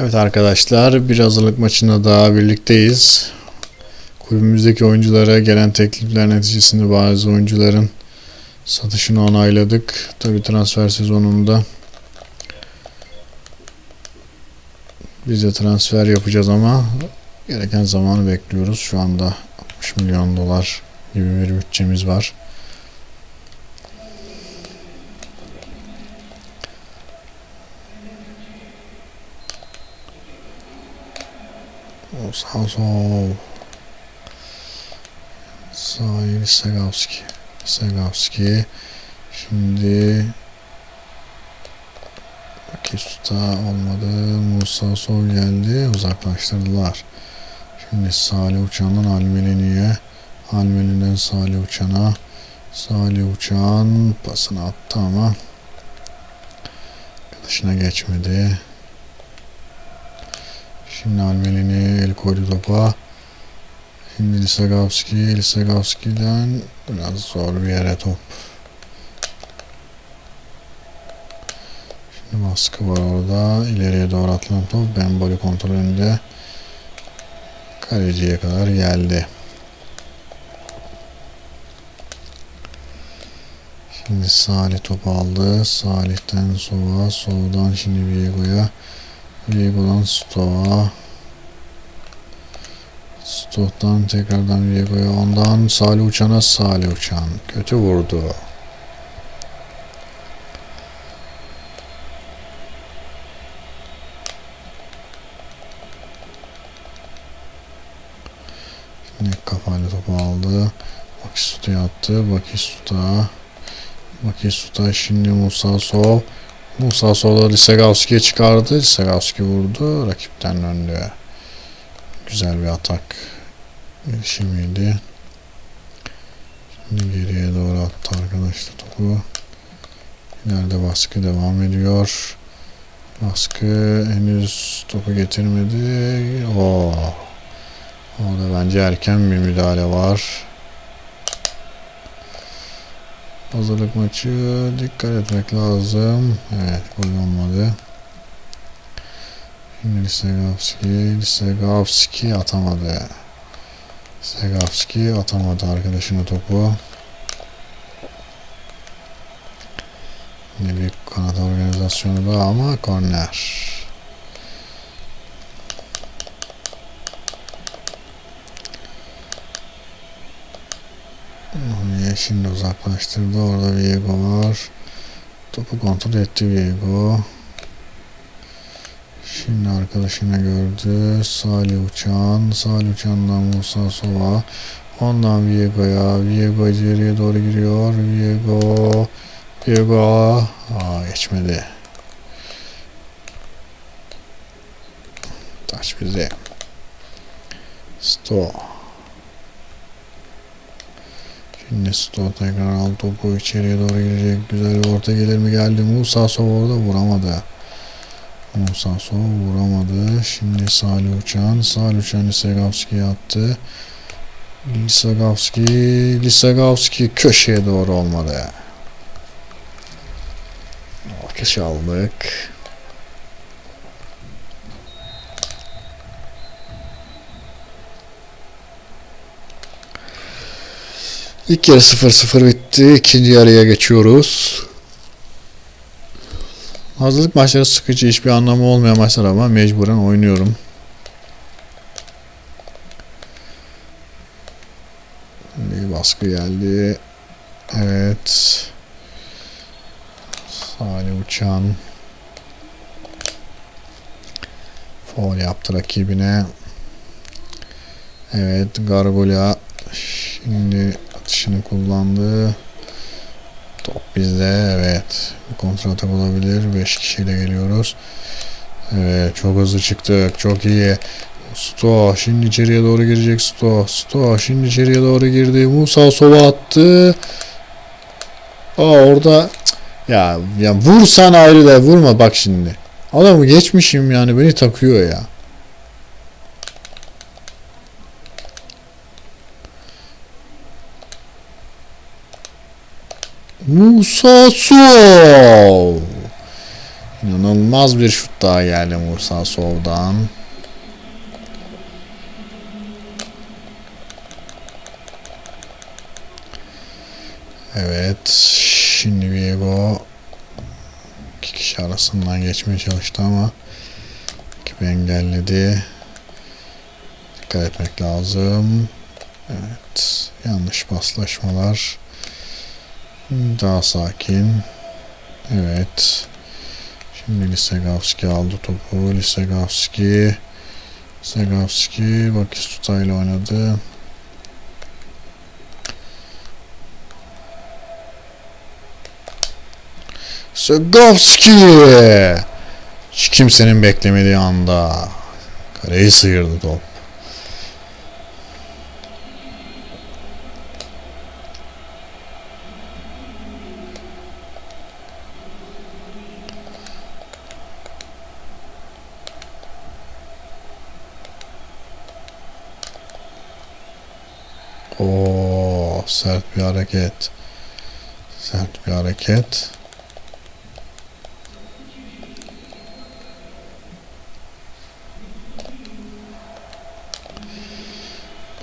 Evet arkadaşlar bir hazırlık maçında daha birlikteyiz. Kulübümüzdeki oyunculara gelen teklifler neticesinde bazı oyuncuların satışını onayladık. Tabi transfer sezonunda biz de transfer yapacağız ama gereken zamanı bekliyoruz. Şu anda 60 milyon dolar gibi bir bütçemiz var. Sol. Sahil Segavski. Segavski. Şimdi Bakista olmadı. Musa Sol geldi. Uzaklaştırdılar. Şimdi Salih Uçan'dan Almelini'ye. Almeli'den Salih Uçan'a. Salih Uçan pasını attı ama arkadaşına geçmedi. Şimdi Almelini el koydu topa. Şimdi Lisagavski, Lisagavski'den biraz zor bir yere top. Şimdi baskı var orada. İleriye doğru atılan top. Bemboli kontrolünde kaleciye kadar geldi. Şimdi Salih topu aldı. Salih'ten Sova, Sova'dan şimdi Viego'ya. Viego'dan Stoğa. Stoğ'dan tekrardan Viego'ya. Ondan Salih Uçan'a Salih Uçan. Kötü vurdu. Şimdi kafayla topu aldı. Bakistut'a attı. Bakistut'a. Bakistut'a şimdi Musa Sov. Musa Sov'da Lisegavski'ye çıkardı. Lisegavski vurdu. Rakipten döndü. Güzel bir atak girişimiydi. Şimdi geriye doğru attı arkadaşlar topu. İleride baskı devam ediyor. Baskı henüz topu getirmedi. Oo. Orada bence erken bir müdahale var. Hazırlık maçı dikkat etmek lazım. Evet gol olmadı. Şimdi Lisegavski, Lisegavski atamadı. Lisegavski atamadı arkadaşına topu. Yine bir kanat organizasyonu da ama korner. Niye şimdi uzaklaştırdı. Orada Viego var. Topu kontrol etti Viego. Şimdi arkadaşını gördü. Salih Uçan. Salih Uçan'dan Musa Sova. Ondan Viego'ya. Viego içeriye doğru giriyor. Viego. Viego. Aa geçmedi. Taş bize. Sto. Şimdi Sto tekrar al topu içeriye doğru girecek. Güzel bir orta gelir mi geldi. Musa Sova orada vuramadı. Musa Sova vuramadı. Şimdi Salih Uçan. Salih Uçan Lisagavski'ye attı. Lisagavski, Lisagavski köşeye doğru olmadı. Alkış aldık. İlk yarı 0-0 bitti. İkinci yarıya geçiyoruz. Hazırlık maçları sıkıcı hiçbir anlamı olmayan maçlar ama mecburen oynuyorum. Bir baskı geldi. Evet. Salih Uçan. Foul yaptı rakibine. Evet Gargola şimdi atışını kullandı. Top bizde evet. Kontra atak olabilir. 5 kişiyle geliyoruz. Evet çok hızlı çıktık. Çok iyi. Sto şimdi içeriye doğru girecek Sto. Sto şimdi içeriye doğru girdi. Musa Sova attı. Aa orada ya ya vursan ayrı da vurma bak şimdi. Adamı geçmişim yani beni takıyor ya. Musa Sov. İnanılmaz bir şut daha geldi Musa Sov'dan. Evet. Şimdi Viego iki kişi arasından geçmeye çalıştı ama rakibi engelledi. Dikkat etmek lazım. Evet. Yanlış paslaşmalar. Daha sakin. Evet. Şimdi Lisegavski aldı topu. Lisegavski. Lisegavski Bakistuta ile oynadı. Segovski! Kimsenin beklemediği anda kareyi sıyırdı top. Oo, sert bir hareket. Sert bir hareket.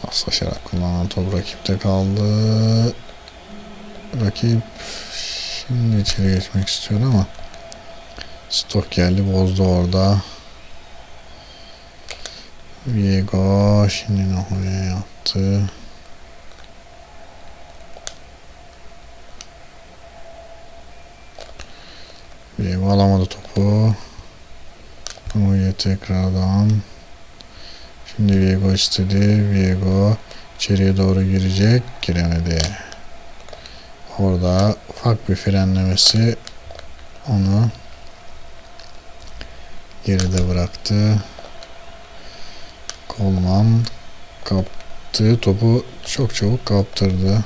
Paslaşarak kullanan top rakipte kaldı. Rakip şimdi içeri geçmek istiyor ama stok geldi bozdu orada. Viego şimdi Nahoya yaptı. Viego alamadı topu. Nahoya tekrardan. Şimdi Viego istedi. Viego içeriye doğru girecek. Giremedi. Orada ufak bir frenlemesi onu geride bıraktı. Kolman kaptığı topu çok çabuk kaptırdı.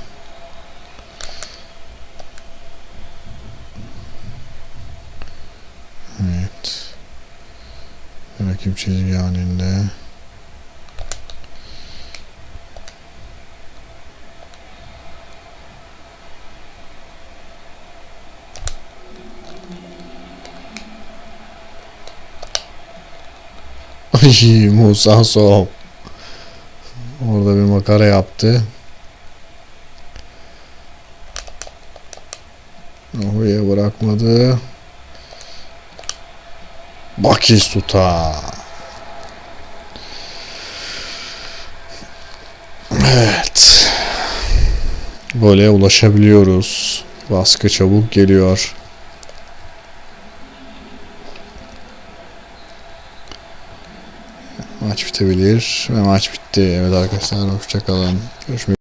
Evet. Rakip çizgi halinde. Musa Sov. Orada bir makara yaptı. Oraya bırakmadı. Bakistuta. Evet. Gole ulaşabiliyoruz. Baskı çabuk geliyor. Maç bitebilir ve maç bitti. Evet arkadaşlar hoşçakalın. Görüşmek